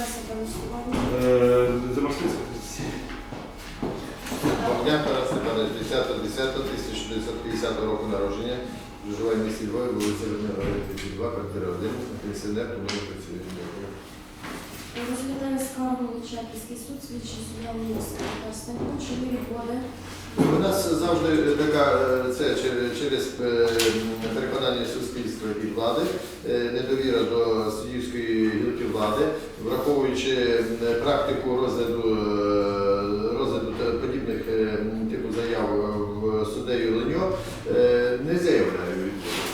Е, Ваша адреса та голосування. Замостинська. Богдан Тарас Степанович, 10.10.1950 року народження. Проживає в місті Львові, вулиця Людмила 32, квартира 1, пенсіонер, тому не працює. Дякую. Е, Розглядає скаргу Личаківський суд, слідчий суддя міністра Степан, чи є. У нас завжди така е, це через, е, суспільства і влади, е, недовіра до суддівської гілки влади, враховуючи е, практику розгляду е, розгляду та- подібних е, м, типу заяв в суддею Леньо, е, не заявляю відповідь.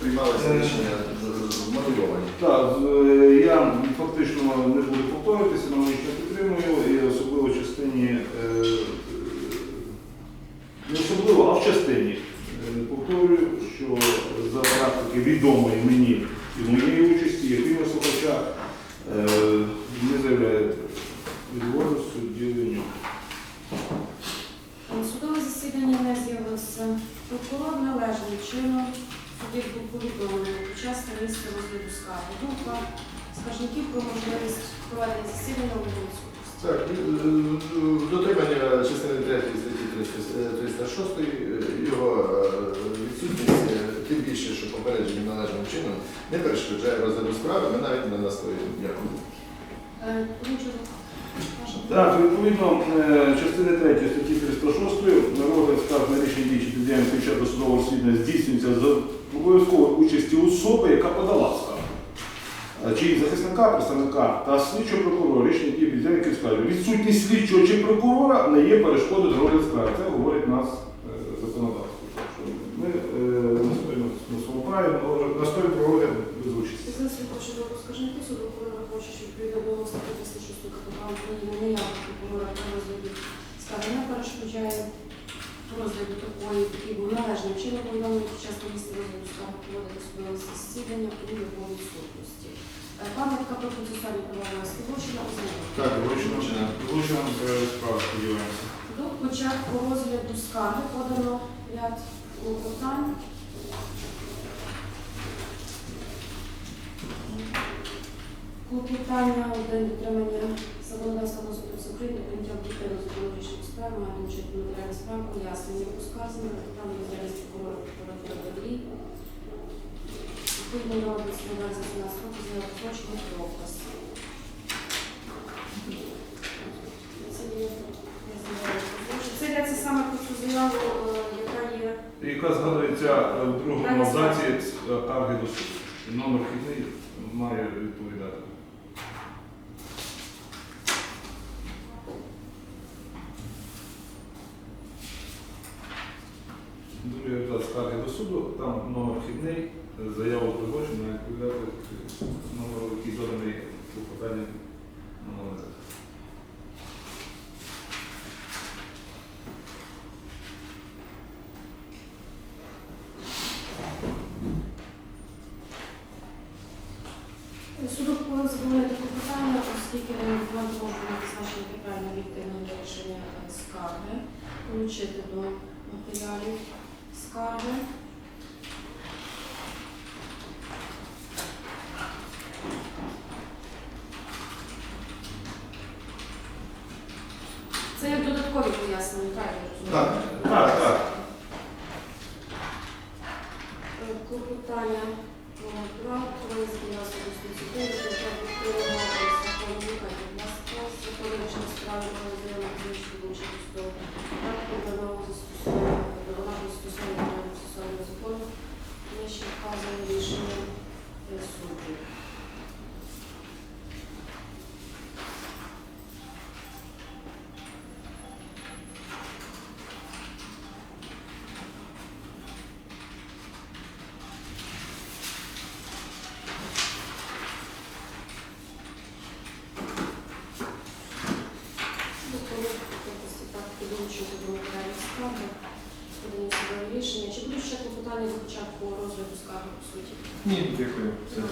Приймалися рішення е, мотивовані. Так, з- е, я фактично не буду повторюватися, але ще підтримую, і особливо в частині, е, е, не особливо, а в частині е, повторюю, що за практики відомої мені і моєї участі, як і слухача, е, не заявляє відводу судді Леню. Е, Судове засідання не з'явився. Прокурор належним чином судді був повідомлений під час місця розгляду скарги. Думка скаржників про можливість проведення засідання у Луганську. Так, е, е, дотримання частини 3 статті 306 е, його відсутність, тим більше, що попередження належним чином не перешкоджає розгляду справи, ми навіть не настоюємо. Дякую. Так, відповідно е, частини 3 статті 306 розгляд скарг на рішення дії підземних під час досудового розслідування здійснюється з обов'язковою участі особи, яка подала скаргу. Е, Чи захисника, представника та слідчого прокурора рішення дії підземних скарги. Відсутність слідчого чи прокурора не є перешкодою до розгляду скарги. Це говорить нас е, законодавство. Ми настоїмо на своєму праві, настоїмо про розгляд без участі. Скаржників суду прокурора хоче, що відповідно до статті 306 КПК України прокурора при розгляді скарги не перешкоджає розгляду такої, який був належним чином повідомлений під час місця розгляду скарги проводити судове засідання у його відсутності. Е, Пам'ятка про процесуальні права власні злочина ознайомлена. Так, вручну чи не? Справа, сподіваємося. До початку розгляду скарги подано ряд клопотань. Клопотання один дотримання законодавства України, прийняття об'єктивно законодавчої справи, має вчити матеріальні справи, пояснення у скарзі, там діяльність прокурора прокуратури водій. Відповідно до області на 17 років зняти злочини пропас. Це йдеться саме про цю заяву, е, яка є яка згадується е, в другому абзаці до суду. Номер вхідний має відповідати. Скарги до суду, там номер вхідний, злочин має відповідати номеру, який доданий клопотання на номер. Суду повинен задовольнити клопотання, оскільки не може питання об'єктивного вирішення е, скарги, долучити до матеріалів скарги. Це як додаткові пояснення, правильно розумію? Так, так, так. Е, Клопотання про брак, визнання особистості суду, вказане рішення е, суду. Ні, дякую. Все.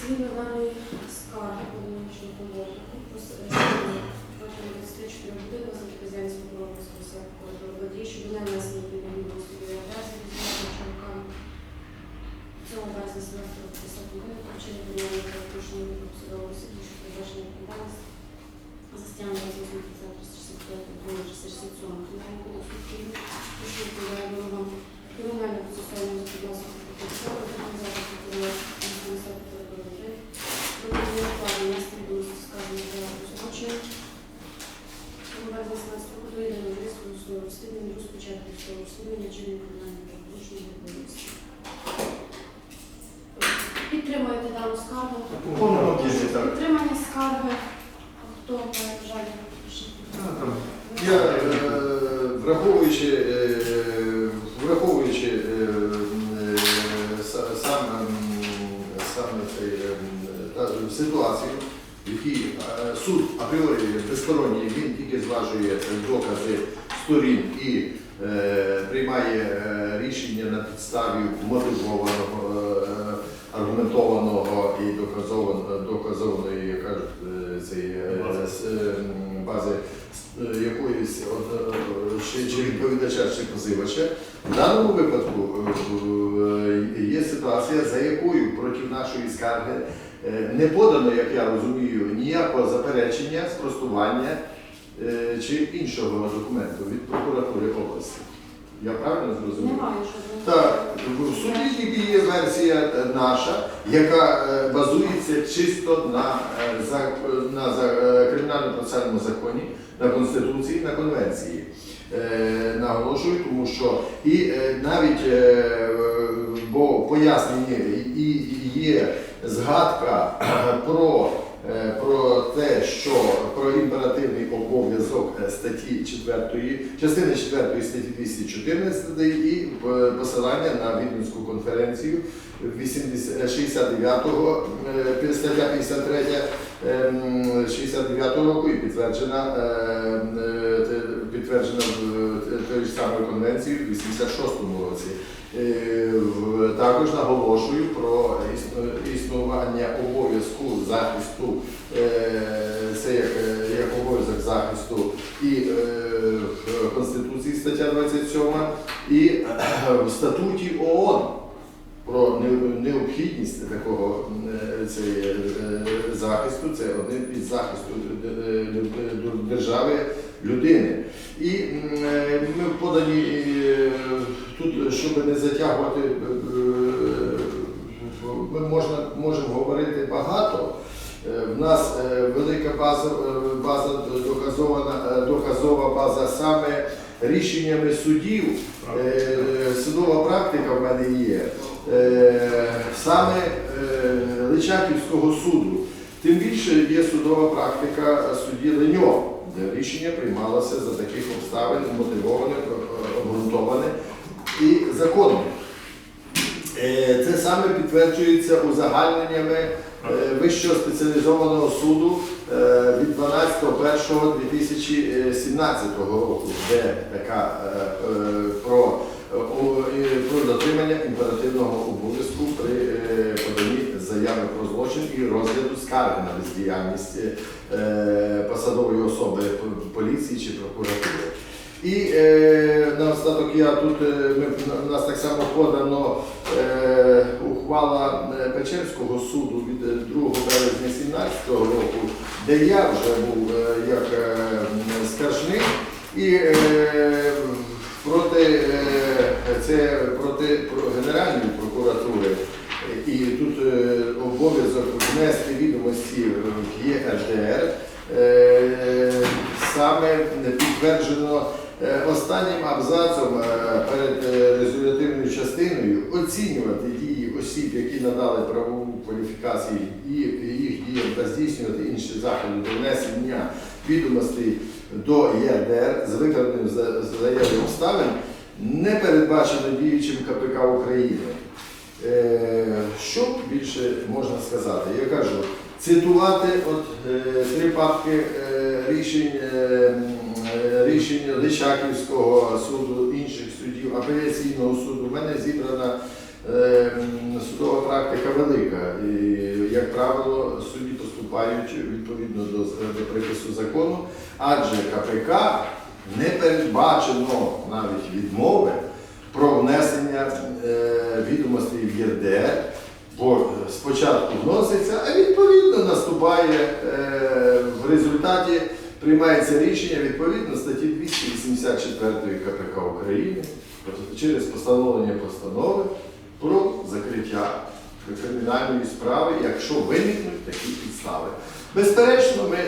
Згідно даної скарги повномочного положення, посередині 24 години за президентського православного сектору водій, щодо не внесення відповідного судової адреси, чоловікам цього вересня 1750 години, причини відмовлення перепущення від судового що призначення відповідальності за стягнення 865 до 67 км. Враховуючи, е, враховуючи е, е, сам, ем, саме цей, ем, та ситуацію, в якій е, суд апріорі безсторонній, він тільки зважує докази сторін і е, приймає е, рішення на підставі мотивованого, е, аргументованого і доказовано- доказованої, е, цієї, е, бази е, якоїсь е, чи, чи відповідача, чи позивача. В даному випадку е, є ситуація, за якою проти нашої скарги е, не подано, як я розумію, ніякого заперечення, спростування е, чи іншого документу від прокуратури області. Я правильно зрозумів? Немає жодного. Так, в суді тільки є версія е, наша, яка е, базується чисто на, е, на е, кримінально-процесуальному законі, на Конституції, на Конвенції. Наголошую, тому що і навіть бо пояснення і є згадка про, про те, що про імперативний обов'язок е, статті 4, частини 4 статті 214 і е, посилання на Віденську конференцію 80 69-го, е, стаття 53 ем, 69-го року і підтверджена, е, е, підтверджена е, ж самої конвенції в 86-му році. Також наголошую про існування обов'язку захисту, е, це як, е, як обов'язок захисту і е, в Конституції стаття 27 і в статуті ООН про необхідність такого е, цей, е, захисту, це один із захисту держави людини. І ми подані тут, щоб не затягувати, е, е, ми можна, можемо говорити багато. Е, В нас е, велика база, е, база доказована, е, доказова база саме рішеннями судів. Е, Судова практика в мене є. Е, Саме е, Личаківського суду. Тим більше є судова практика судді Леньо, де рішення приймалося за таких обставин, мотивоване, е, обґрунтоване і законне. Е, Це саме підтверджується узагальненнями е, Вищого спеціалізованого суду е, від 12.01.2017 року, де така про, про дотримання імперативного обов'язку при поданні заяви про злочин і розгляду скарги на бездіяльність посадової особи поліції чи прокуратури. І е, наостанок я тут е, у нас так само подано е, ухвала е, Печерського суду від е, 2 березня 2017 року, де я вже був е, як е, скаржник і е, проти е, це проти Генеральної прокуратури. І тут е, обов'язок внести відомості в ЄРДР. Е, саме підтверджено е, останнім абзацом е, перед е, резолютивною частиною оцінювати дії осіб, які надали правову кваліфікацію і їх діям та здійснювати інші заходи до внесення відомостей до ЄРДР з викладеним за- з заяви обставин не передбачено діючим КПК України. Е, Що більше можна сказати? Я кажу, цитувати от е, три папки е, рішень, е, Личаківського суду, інших судів, апеляційного суду. У мене зібрана е, судова практика велика. І, як правило, судді поступають відповідно до, до припису закону, адже КПК не передбачено навіть відмови про внесення е, відомостей в ЄРДР, бо спочатку вноситься, а відповідно наступає е, в результаті приймається рішення відповідно статті 200 54 КПК України через постановлення постанови про закриття кримінальної справи, якщо виникнуть такі підстави. Безперечно, ми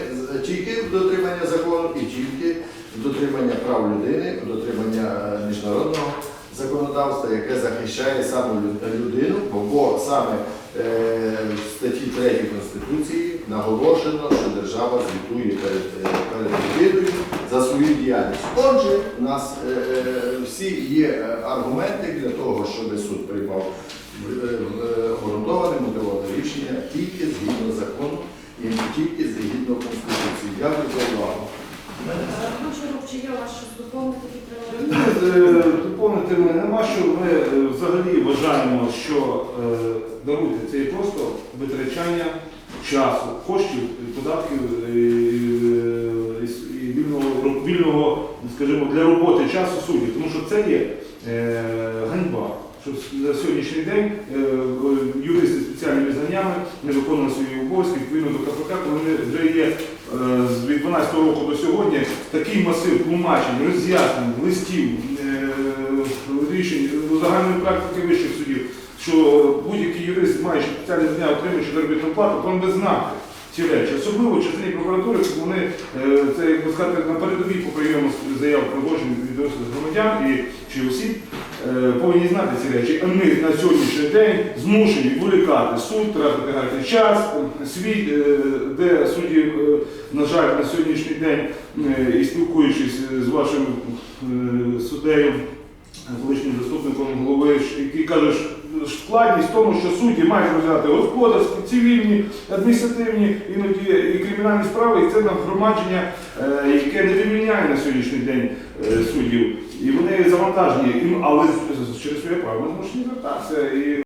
тільки в дотримання закону і тільки в дотримання прав людини, в дотримання е, міжнародного законодавства, яке захищає саму людину, бо, бо саме е, в статті 3 Конституції наголошено, що держава звітує перед, е, перед людиною за свою діяльність. Отже, у нас е, е, всі є аргументи для того, щоб суд приймав обґрунтоване мотивоване рішення тільки згідно закону і тільки згідно Конституції. Дякую за увагу. Гончарук, чи вас доповнити мене нема, що ми взагалі вважаємо, що даруйте це є просто витрачання часу, коштів, податків е, і, і вільного, вільного, скажімо, для роботи часу суддів. Тому що це є е, ганьба. Що на сьогоднішній день е, е, юристи спеціальними знаннями не виконували свої обов'язки відповідно до КПК, коли вони вже є е, від 12 року до сьогодні такий масив тлумачень, роз'яснень, листів, е, рішень е, загальної практики вищих судів, що будь-який юрист, маючи спеціальні знання, отримуючи заробітну плату, повинен би знати ці речі. Особливо в частині прокуратури, коли вони е, це як би сказати на передовій по прийому заяв проводжень відносин громадян і чи осіб. е, Повинні знати ці речі, а ми на сьогоднішній день змушені відволікати суд, тратити гарний час, свій, е, де судді, на жаль, на сьогоднішній день і спілкуючись з вашим суддею, колишнім заступником голови, який каже, що складність в тому, що судді мають розглядати господарські, цивільні, адміністративні, іноді і кримінальні справи, і це нагромадження, е, яке не вивільняє на сьогоднішній день е, суддів. І вони завантажені, але через своє право вони змушені звертатися. І